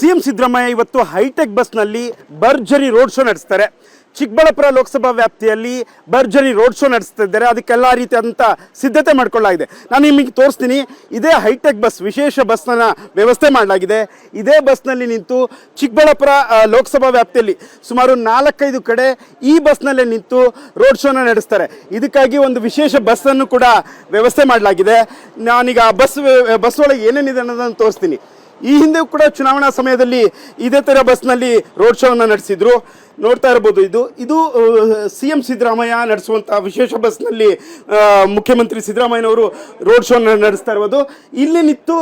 C M Siddaramaiah ಇವತ್ತು high tech ಬಸ್ನಲ್ಲಿ ಭರ್ಜರಿ ರೋಡ್ ಶೋ ನಡೆಸ್ತಾರೆ. ಚಿಕ್ಕಬಳ್ಳಾಪುರ ಲೋಕಸಭಾ ವ್ಯಾಪ್ತಿಯಲ್ಲಿ ಭರ್ಜರಿ ರೋಡ್ ಶೋ ನಡೆಸ್ತಾ ಇದ್ದಾರೆ. ಅದಕ್ಕೆಲ್ಲ ರೀತಿಯಾದಂಥ ಸಿದ್ಧತೆ ಮಾಡ್ಕೊಳ್ಳಲಾಗಿದೆ. ನಾನು ನಿಮಗೆ ತೋರಿಸ್ತೀನಿ. ಇದೇ ಹೈಟೆಕ್ ಬಸ್, ವಿಶೇಷ ಬಸ್ನ ವ್ಯವಸ್ಥೆ ಮಾಡಲಾಗಿದೆ. ಇದೇ ಬಸ್ನಲ್ಲಿ ನಿಂತು ಚಿಕ್ಕಬಳ್ಳಾಪುರ ಲೋಕಸಭಾ ವ್ಯಾಪ್ತಿಯಲ್ಲಿ ಸುಮಾರು ನಾಲ್ಕೈದು ಕಡೆ ಈ ಬಸ್ನಲ್ಲೇ ನಿಂತು ರೋಡ್ ಶೋನ ನಡೆಸ್ತಾರೆ. ಇದಕ್ಕಾಗಿ ಒಂದು ವಿಶೇಷ ಬಸ್ಸನ್ನು ಕೂಡ ವ್ಯವಸ್ಥೆ ಮಾಡಲಾಗಿದೆ. ನಾನೀಗ ಆ ಬಸ್ ಬಸ್ ಒಳಗೆ ಏನೇನಿದೆ ಅನ್ನೋದನ್ನು ತೋರಿಸ್ತೀನಿ. ಈ ಹಿಂದೆ ಕೂಡ ಚುನಾವಣಾ ಸಮಯದಲ್ಲಿ ಇದೇ ಥರ ಬಸ್ನಲ್ಲಿ ರೋಡ್ ಶೋವನ್ನು ನಡೆಸಿದ್ರು. ನೋಡ್ತಾ ಇರ್ಬೋದು. ಇದು ಇದು ಸಿ ಎಂ ಸಿದ್ದರಾಮಯ್ಯ ನಡೆಸುವಂಥ ವಿಶೇಷ ಬಸ್ನಲ್ಲಿ ಮುಖ್ಯಮಂತ್ರಿ ಸಿದ್ದರಾಮಯ್ಯನವರು ರೋಡ್ ಶೋ ನಡೆಸ್ತಾ ಇರ್ಬೋದು. ಇಲ್ಲಿ ನಿಂತು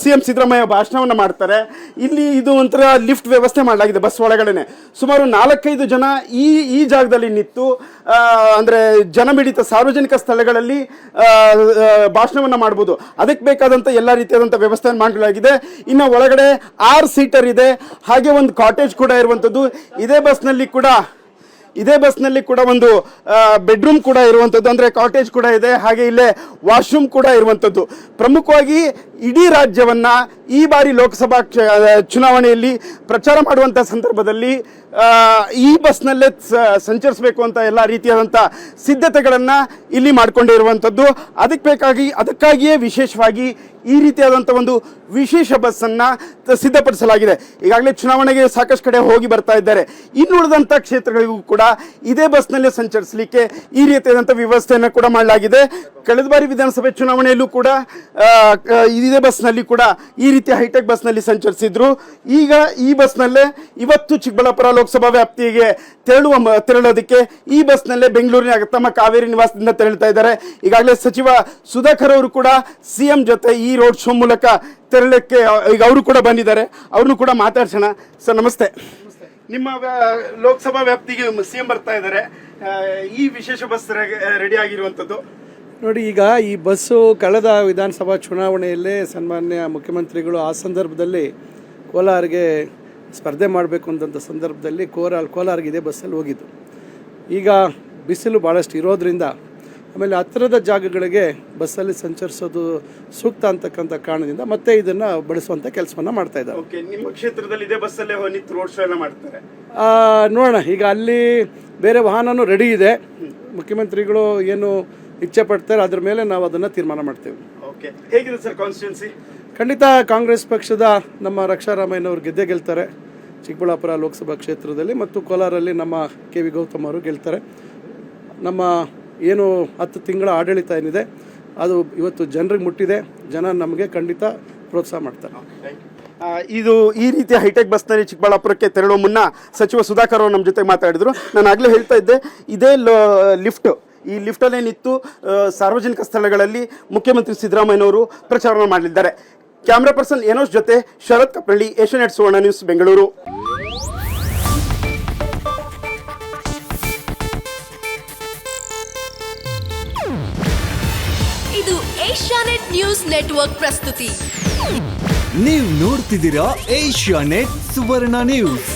ಸಿ ಎಂ ಸಿದ್ದರಾಮಯ್ಯ ಭಾಷಣವನ್ನು ಮಾಡ್ತಾರೆ. ಇಲ್ಲಿ ಇದು ಒಂಥರ ಲಿಫ್ಟ್ ವ್ಯವಸ್ಥೆ ಮಾಡಲಾಗಿದೆ ಬಸ್ ಒಳಗಡೆನೆ. ಸುಮಾರು ನಾಲ್ಕೈದು ಜನ ಈ ಈ ಜಾಗದಲ್ಲಿ ನಿಂತು ಅಂದರೆ ಜನಮಿಡಿತ ಸಾರ್ವಜನಿಕ ಸ್ಥಳಗಳಲ್ಲಿ ಭಾಷಣವನ್ನ ಮಾಡ್ಬೋದು. ಅದಕ್ಕೆ ಬೇಕಾದಂಥ ಎಲ್ಲ ರೀತಿಯಾದಂಥ ವ್ಯವಸ್ಥೆಯನ್ನು ಮಾಡಲಾಗಿದೆ. ಇನ್ನು ಒಳಗಡೆ ಆರು ಸೀಟರ್ ಇದೆ. ಹಾಗೆ ಒಂದು ಕಾಟೇಜ್ ಕೂಡ ಇರುವಂಥದ್ದು. ಇದೇ ಬಸ್ನಲ್ಲಿ ಕೂಡ, ಇದೇ ಬಸ್ನಲ್ಲಿ ಕೂಡ ಒಂದು ಬೆಡ್ರೂಮ್ ಕೂಡ ಇರುವಂಥದ್ದು, ಅಂದರೆ ಕಾಟೇಜ್ ಕೂಡ ಇದೆ, ಹಾಗೆ ಇಲ್ಲೇ ವಾಶ್ರೂಮ್ ಕೂಡ ಇರುವಂಥದ್ದು. ಪ್ರಮುಖವಾಗಿ ಇಡೀ ರಾಜ್ಯವನ್ನ ಈ ಬಾರಿ ಲೋಕಸಭಾ ಚುನಾವಣೆಯಲ್ಲಿ ಪ್ರಚಾರ ಮಾಡುವಂಥ ಸಂದರ್ಭದಲ್ಲಿ ಈ ಬಸ್ನಲ್ಲೇ ಸಂಚರಿಸಬೇಕು ಅಂತ ಎಲ್ಲ ರೀತಿಯಾದಂಥ ಸಿದ್ಧತೆಗಳನ್ನು ಇಲ್ಲಿ ಮಾಡಿಕೊಂಡಿರುವಂಥದ್ದು ಅದಕ್ಕೆ ಬೇಕಾಗಿ, ಅದಕ್ಕಾಗಿಯೇ ವಿಶೇಷವಾಗಿ ಈ ರೀತಿಯಾದಂಥ ಒಂದು ವಿಶೇಷ ಬಸ್ಸನ್ನು ಸಿದ್ಧಪಡಿಸಲಾಗಿದೆ. ಈಗಾಗಲೇ ಚುನಾವಣೆಗೆ ಸಾಕಷ್ಟು ಕಡೆ ಹೋಗಿ ಬರ್ತಾ ಇದ್ದಾರೆ. ಇನ್ನುಳಿದಂಥ ಕ್ಷೇತ್ರಗಳಿಗೂ ಕೂಡ ಇದೇ ಬಸ್ನಲ್ಲೇ ಸಂಚರಿಸಲಿಕ್ಕೆ ಈ ರೀತಿಯಾದಂಥ ವ್ಯವಸ್ಥೆಯನ್ನು ಕೂಡ ಮಾಡಲಾಗಿದೆ. ಕಳೆದ ಬಾರಿ ವಿಧಾನಸಭೆ ಚುನಾವಣೆಯಲ್ಲೂ ಕೂಡ ಈ ಇದೇ ಬಸ್ನಲ್ಲಿ ಕೂಡ ಈ ರೀತಿ ಹೈಟೆಕ್ ಬಸ್ನಲ್ಲಿ ಸಂಚರಿಸಿದ್ರು. ಈಗ ಈ ಬಸ್ನಲ್ಲೇ ಇವತ್ತು ಚಿಕ್ಕಬಳ್ಳಾಪುರ ಲೋಕಸಭಾ ವ್ಯಾಪ್ತಿಗೆ ತೆರಳುವ ತೆರಳೋದಕ್ಕೆ ಈ ಬಸ್ನಲ್ಲೇ ಬೆಂಗಳೂರಿನ ತಮ್ಮ ಕಾವೇರಿ ನಿವಾಸದಿಂದ ತೆರಳುತ್ತಾ ಇದ್ದಾರೆ. ಈಗಾಗಲೇ ಸಚಿವ ಸುಧಾಕರ್ ಅವರು ಕೂಡ ಸಿ ಜೊತೆ ಈ ರೋಡ್ ಶೋ ಮೂಲಕ ತೆರಳಕ್ಕೆ ಈಗ ಅವರು ಕೂಡ ಬಂದಿದ್ದಾರೆ. ಅವ್ರನ್ನು ಕೂಡ ಮಾತಾಡ್ಸೋಣ. ಸರ್, ನಮಸ್ತೆ. ನಿಮ್ಮ ಲೋಕಸಭಾ ವ್ಯಾಪ್ತಿಗೆ ಸಿ ಬರ್ತಾ ಇದ್ದಾರೆ. ಈ ವಿಶೇಷ ಬಸ್ ರೆಡಿ ಆಗಿರುವಂಥದ್ದು. ನೋಡಿ ಈಗ ಈ ಬಸ್ಸು ಕಳೆದ ವಿಧಾನಸಭಾ ಚುನಾವಣೆಯಲ್ಲೇ ಸನ್ಮಾನ್ಯ ಮುಖ್ಯಮಂತ್ರಿಗಳು ಆ ಸಂದರ್ಭದಲ್ಲಿ ಕೋಲಾರಿಗೆ ಸ್ಪರ್ಧೆ ಮಾಡಬೇಕು ಅಂತಂಥ ಸಂದರ್ಭದಲ್ಲಿ ಕೋಲಾರ ಕೋಲಾರಿಗೆ ಇದೇ ಬಸ್ಸಲ್ಲಿ ಹೋಗಿದ್ದು. ಈಗ ಬಿಸಿಲು ಭಾಳಷ್ಟು ಇರೋದರಿಂದ ಆಮೇಲೆ ಹತ್ತಿರದ ಜಾಗಗಳಿಗೆ ಬಸ್ಸಲ್ಲಿ ಸಂಚರಿಸೋದು ಸೂಕ್ತ ಅಂತಕ್ಕಂಥ ಕಾರಣದಿಂದ ಮತ್ತೆ ಇದನ್ನು ಬಳಸುವಂಥ ಕೆಲಸವನ್ನು ಮಾಡ್ತಾ ಇದ್ದಾರೆ. ಓಕೆ ನಿಮ್ಮ ಕ್ಷೇತ್ರದಲ್ಲಿ ಇದೇ ಬಸ್ಸಲ್ಲೇ ನಿಂತು ರೋಡ್ ಶೋ ಎಲ್ಲ ಮಾಡ್ತಾರೆ ನೋಡೋಣ ಈಗ ಅಲ್ಲಿ ಬೇರೆ ವಾಹನವೂ ರೆಡಿ ಇದೆ. ಮುಖ್ಯಮಂತ್ರಿಗಳು ಏನು ಇಚ್ಛೆ ಪಡ್ತಾರೆ ಅದ್ರ ಮೇಲೆ ನಾವು ಅದನ್ನು ತೀರ್ಮಾನ ಮಾಡ್ತೇವೆ. ಓಕೆ. ಹೇಗಿದೆ ಸರ್ ಕಾನ್ಸ್ಟಿಟ್ಯೂನ್ಸಿ ಖಂಡಿತ ಕಾಂಗ್ರೆಸ್ ಪಕ್ಷದ ನಮ್ಮ ರಕ್ಷಾರಾಮಯ್ಯನವರು ಗೆದ್ದೇ ಗೆಲ್ತಾರೆ. ಚಿಕ್ಕಬಳ್ಳಾಪುರ ಲೋಕಸಭಾ ಕ್ಷೇತ್ರದಲ್ಲಿ ಮತ್ತು ಕೋಲಾರಲ್ಲಿ ನಮ್ಮ ಕೆ ವಿ ಗೌತಮ್ ಅವರು ಗೆಲ್ತಾರೆ. ನಮ್ಮ ಏನು ಹತ್ತು ತಿಂಗಳ ಆಡಳಿತ ಏನಿದೆ ಅದು ಇವತ್ತು ಜನರಿಗೆ ಮುಟ್ಟಿದೆ. ಜನ ನಮಗೆ ಖಂಡಿತ ಪ್ರೋತ್ಸಾಹ ಮಾಡ್ತಾರೆ. ಇದು ಈ ರೀತಿಯ ಹೈಟೆಕ್ ಬಸ್ನಲ್ಲಿ ಚಿಕ್ಕಬಳ್ಳಾಪುರಕ್ಕೆ ತೆರಳುವ ಮುನ್ನ ಸಚಿವ ಸುಧಾಕರ್ ಅವರು ನಮ್ಮ ಜೊತೆ ಮಾತಾಡಿದರು. ನಾನು ಆಗಲೇ ಹೇಳ್ತಾ ಇದ್ದೆ ಇದೇ ಲಿಫ್ಟ್ ಈ ಲಿಫ್ಟಲ್ಲೇ ನಿಂತು ಸಾರ್ವಜನಿಕ ಸ್ಥಳಗಳಲ್ಲಿ ಮುಖ್ಯಮಂತ್ರಿ ಸಿದ್ದರಾಮಯ್ಯನವರು ಪ್ರಚಾರ ಮಾಡಲಿದ್ದಾರೆ. ಕ್ಯಾಮ್ರಾ ಪರ್ಸನ್ ಏನೋಸ್ ಜೊತೆ ಶರತ್ ಕಪ್ಪಳ್ಳಿ ಏಷ್ಯಾನೆಟ್ ಸುವರ್ಣ ನ್ಯೂಸ್ ಬೆಂಗಳೂರು. ಇದು ಏಷ್ಯಾನೆಟ್ ನ್ಯೂಸ್ ನೆಟ್ವರ್ಕ್ ಪ್ರಸ್ತುತಿ. ನೀವು ನೋಡ್ತಿದ್ದೀರಾ ಏಷ್ಯಾ ನೆಟ್ ಸುವರ್ಣ ನ್ಯೂಸ್.